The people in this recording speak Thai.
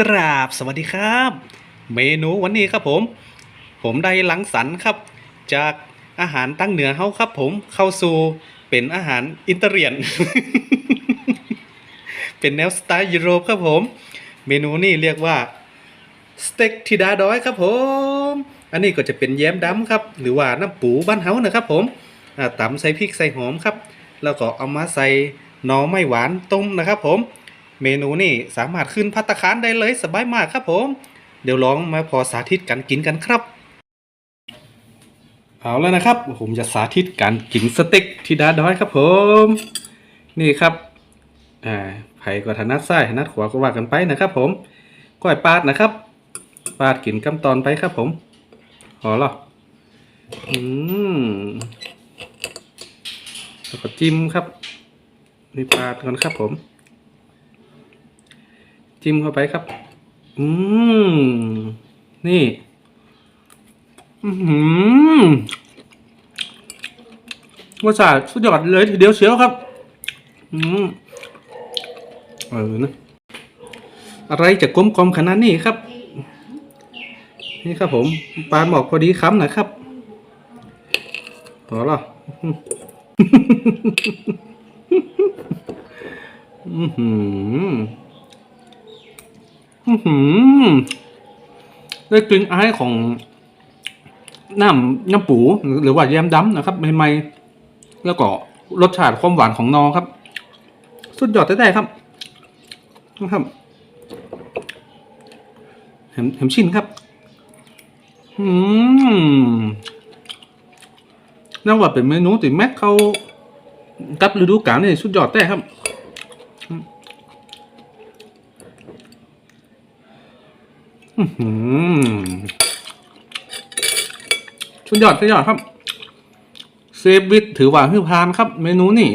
กราบสวัสดีครับ เมนูวันนี้ครับผม ผมได้หลังสรรครับ จากอาหารตั้งเหนือเฮาครับ ผมเข้าสู่เป็นอาหารอินเตอร์เรียน เป็นแนวสไตล์ยุโรปครับผม เมนูนี่เรียกว่าสเต็กทิดาดอยครับผม อันนี้ก็จะเป็นแย้มดำครับ หรือว่าน้ำปูบ้านเฮานะครับผมตำใส่พริกใส่หอมครับ แล้วก็เอามาใส่หน่อไม้หวานต้มนะครับผม เมนูนี่สามารถขึ้นพัตคารได้เลยสบายมากครับผม เดี๋ยวลองมาพอสาธิตการกินกันครับ เอาแล้วนะครับ ผมจะสาธิตการกินสเต็กที่ดาดอยครับผม นี่ครับอ่าไผ่ก็ถนัดซ้ายถนัดขวาก็ว่ากันไปนะครับ ผมก้อยปาดนะครับ ปาดกินกำตอนไปครับ ผมพอหรออืมแล้วก็จิ้มครับนี่ปาดก่อนครับผม จิ้มเข้าไปครับ อืม นี่ อือหือรสชาติสุดยอดเลยทีเดียวเชียวครับ อืมเออนะอะไรจะกลมกลมๆขนาดนี้ครับ นี่ครับผมปานบอกพอดีคำนะครับพอแล้วอือหืออือ หือได้กลิ่นอายของน้ำน้ำปูหรือว่าแยมดำนะครับใหม่ๆแล้วก็รสชาติความหวานของนอครับ สุดยอดแท้ๆครับนะครับเห็นเห็นชินครับอืมน่าว่าเป็นเมนูติแม็กเขากับฤดูกาลนี่สุดยอดแท้ครับ ชุดยอดสุดยอดครับ เซฟวิทถือว่าฮือพานครับ เมนูนี่